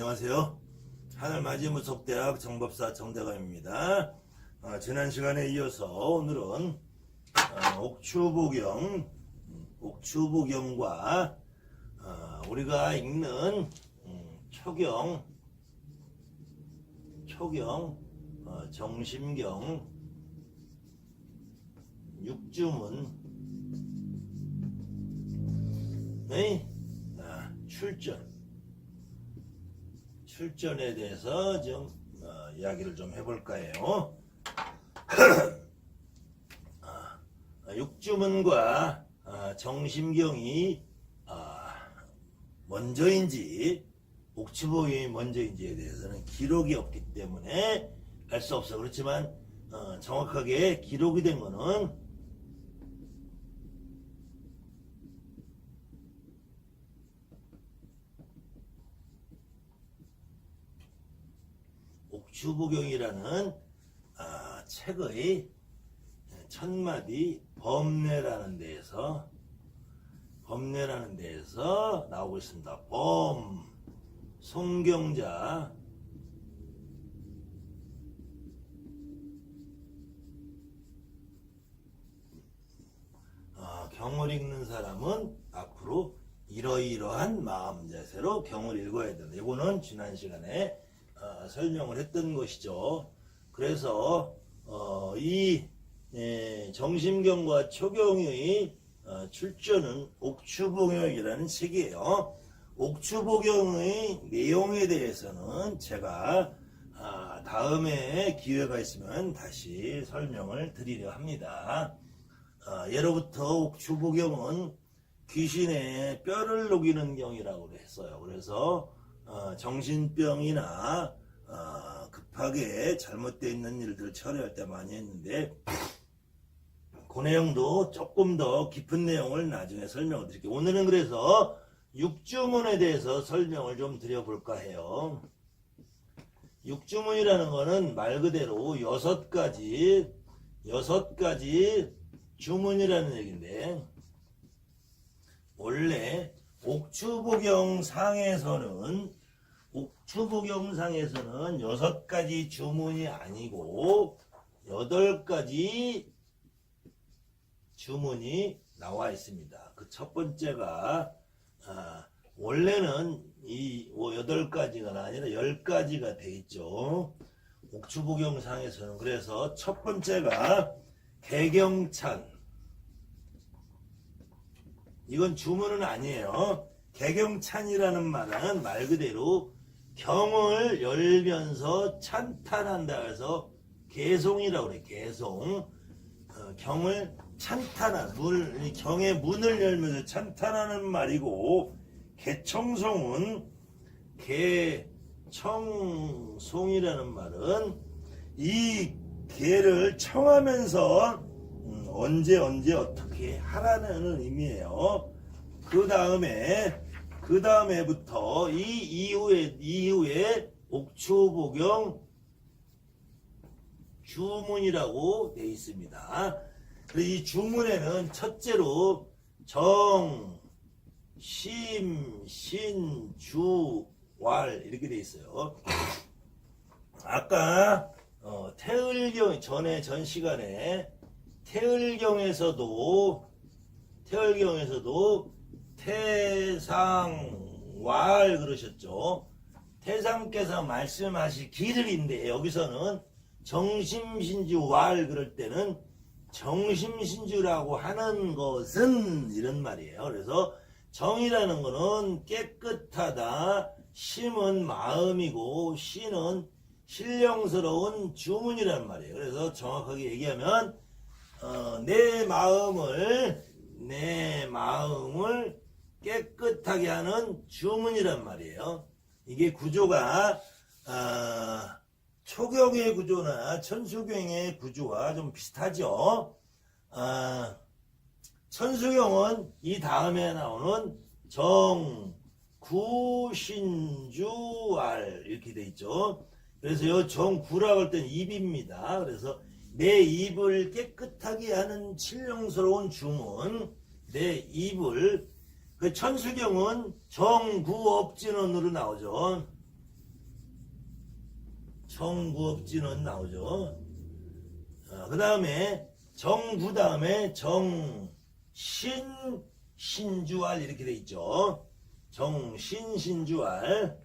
안녕하세요. 하늘맞이무 속대학 정법사 정대감입니다. 어, 지난 시간에 이어서 오늘은 어, 옥추보경, 음, 옥추보경과 어, 우리가 읽는 음, 초경, 초경, 어, 정심경, 육주문, 의 아, 출전, 출전에 대해서 좀 어, 이야기를 좀 해볼까 해요. 아, 육주문과 아, 정심경이 아, 먼저인지 옥추보경이 먼저인지에 대해서는 기록이 없기 때문에 알 수 없어. 그렇지만 어, 정확하게 기록이 된 거는 옥추보경이라는 아, 책의 첫마디 범례라는 데에서 범례라는 데에서 나오고 있습니다. 범 송경자 아, 경을 읽는 사람은 앞으로 이러이러한 마음 자세로 경을 읽어야 된다. 이거는 지난 시간에 어, 설명을 했던 것이죠. 그래서 어, 이 예, 정심경과 초경의 어, 출전은 옥추보경이라는 책이에요. 옥추보경의 내용에 대해서는 제가 아, 다음에 기회가 있으면 다시 설명을 드리려 합니다. 아, 예로부터 옥추보경은 귀신의 뼈를 녹이는 경이라고 했어요. 그래서 어, 정신병이나 어, 급하게 잘못되어 있는 일들을 처리할 때 많이 했는데 그 내용도 조금 더 깊은 내용을 나중에 설명을 드릴게요. 오늘은 그래서 육주문에 대해서 설명을 좀 드려볼까 해요. 육주문이라는 거는 말 그대로 여섯 가지, 여섯 가지 주문이라는 얘기인데, 원래 옥추보경 상에서는 옥 추보경 상에서는 여섯 가지 주문이 아니고 여덟 가지 주문이 나와 있습니다. 그 첫 번째가 아, 원래는 이뭐 여덟 가지가 아니라 열 가지가 돼 있죠. 옥추보경 상에서는 그래서 첫 번째가 개경찬 이건 주문은 아니에요. 개경찬이라는 말은 말 그대로 경을 열면서 찬탄한다 해서 개송이라고 그래. 개송. 어, 경을 찬탄한 물, 이 경의 문을 열면서 찬탄하는 말이고 개청송은 개청송이라는 말은 이 개를 청하면서 음, 언제 언제 어떻게 하라는 의미예요. 그 다음에 그 다음에부터 이 이후에 이후에 옥추보경 주문이라고 돼 있습니다. 이 주문에는 첫째로 정, 심, 신, 주, 왈 이렇게 돼 있어요. 아까 어, 태을경 전에 전 시간에 태을경에서도 태을경에서도 태상왈 그러셨죠. 태상께서 말씀하실 길을인데 여기서는 정심신주왈 그럴 때는 정심신주라고 하는 것은 이런 말이에요. 그래서 정이라는 거는 깨끗하다. 심은 마음이고 신은 신령스러운 주문이란 말이에요. 그래서 정확하게 얘기하면 어, 내 마음을 내 마음을 깨끗하게 하는 주문이란 말이에요. 이게 구조가 아, 초경의 구조나 천수경의 구조와 좀 비슷하죠. 아, 천수경은 이 다음에 나오는 정, 구, 신 주, 알 이렇게 돼 있죠. 그래서 이 정구라고 할 때는 입입니다. 그래서 내 입을 깨끗하게 하는 칠령스러운 주문, 내 입을 그 천수경은 정구업진원으로 나오죠. 정구업지는 나오죠. 그 다음에 정구 다음에 정신 신주알 이렇게 돼 있죠. 정신 신주알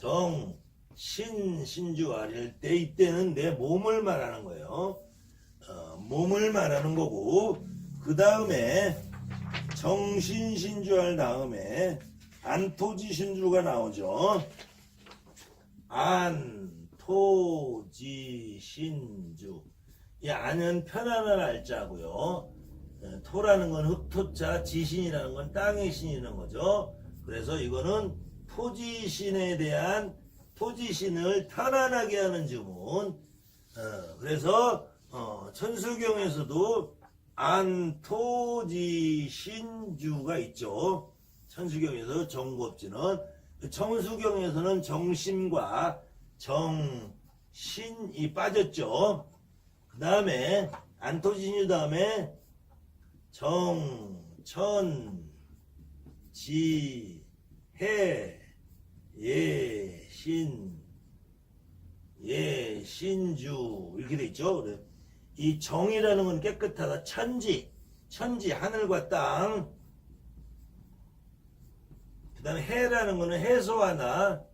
정신 신주알일 때 이때는 내 몸을 말하는 거예요. 어, 몸을 말하는 거고 그 다음에 정신 신주알 다음에 안토지 신주가 나오죠. 안토지 신주 이 안은 편안한 알자고요. 어, 토라는 건 흑토자, 지신이라는 건 땅의 신이라는 거죠. 그래서 이거는 토지신에 대한 토지신을 편안하게 하는 주문. 어, 그래서 어, 천수경에서도 안토지신주가 있죠. 천수경에서 정구업지는 청수경에서는 정심과 정신이 빠졌죠. 그 다음에 안토지신주 다음에 정, 천, 지, 해, 예, 신, 예, 신주 이렇게 돼 있죠. 그래. 이 정이라는 건 깨끗하다. 천지, 천지 하늘과 땅. 그 다음에 해라는 거는 해소하나,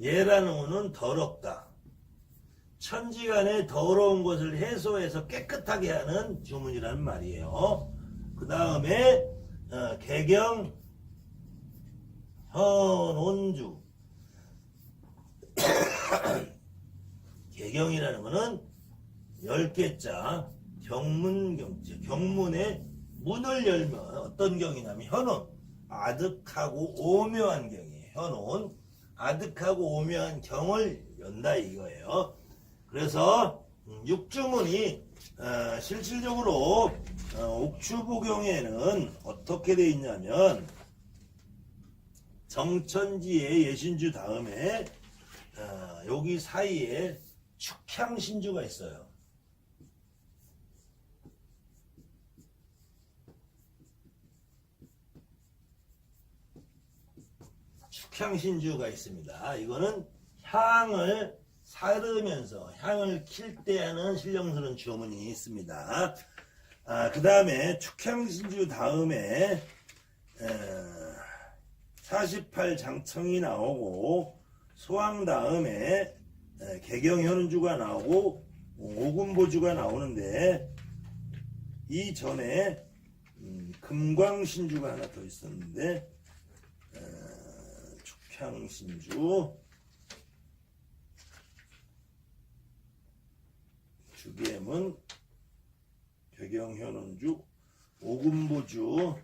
예라는 거는 더럽다. 천지간의 더러운 것을 해소해서 깨끗하게 하는 주문이라는 말이에요. 그 다음에 어, 개경 현온주 개경이라는 것은 열 개자 경문경자 경문의 문을 열면 어떤 경이냐면 현온 아득하고 오묘한 경이에요. 현온 아득하고 오묘한 경을 연다 이거예요. 그래서 음, 육주문이 어, 실질적으로 어, 옥추보경에는 어떻게 돼 있냐면 정천지의 예신주 다음에 어, 여기 사이에 축향신주가 있어요. 축 향신주가 있습니다. 이거는 향을 사르면서 향을 킬 때 하는 신령스러운 주문이 있습니다. 아, 그 다음에 축향신주 다음에 48장청이 나오고 소왕 다음에 에, 개경현주가 나오고 오군보주가 나오는데 이 전에 음, 금광신주가 하나 더 있었는데 향신주. 주기엠은 개경현원주 오군보주.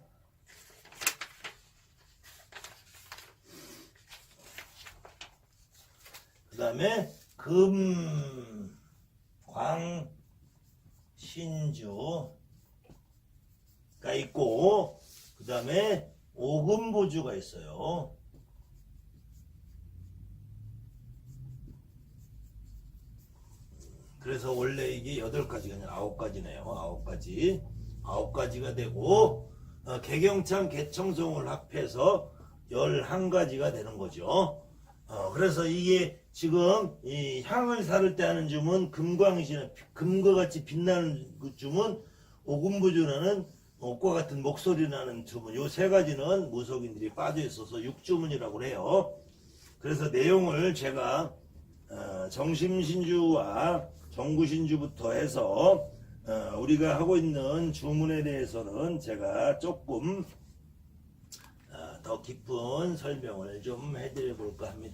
그 다음에 금, 광, 신주가 있고 그 다음에 오금보주가 있어요. 그래서 원래 이게 여덟 가지가 아니라 아홉 가지네요. 아홉 가지. 아홉 가지가 되고, 어, 개경창 개청송을 합해서 열한 가지가 되는 거죠. 어, 그래서 이게 지금 이 향을 사를 때 하는 줌은 금광신, 금과 같이 빛나는 그 줌은 오금부주라는 옥과 같은 목소리 나는 주문. 요 세 가지는 무속인들이 빠져 있어서 육주문이라고 해요. 그래서 내용을 제가 어, 정심신주와 정구신주부터 해서 어, 우리가 하고 있는 주문에 대해서는 제가 조금 어, 더 깊은 설명을 좀 해드려 볼까 합니다.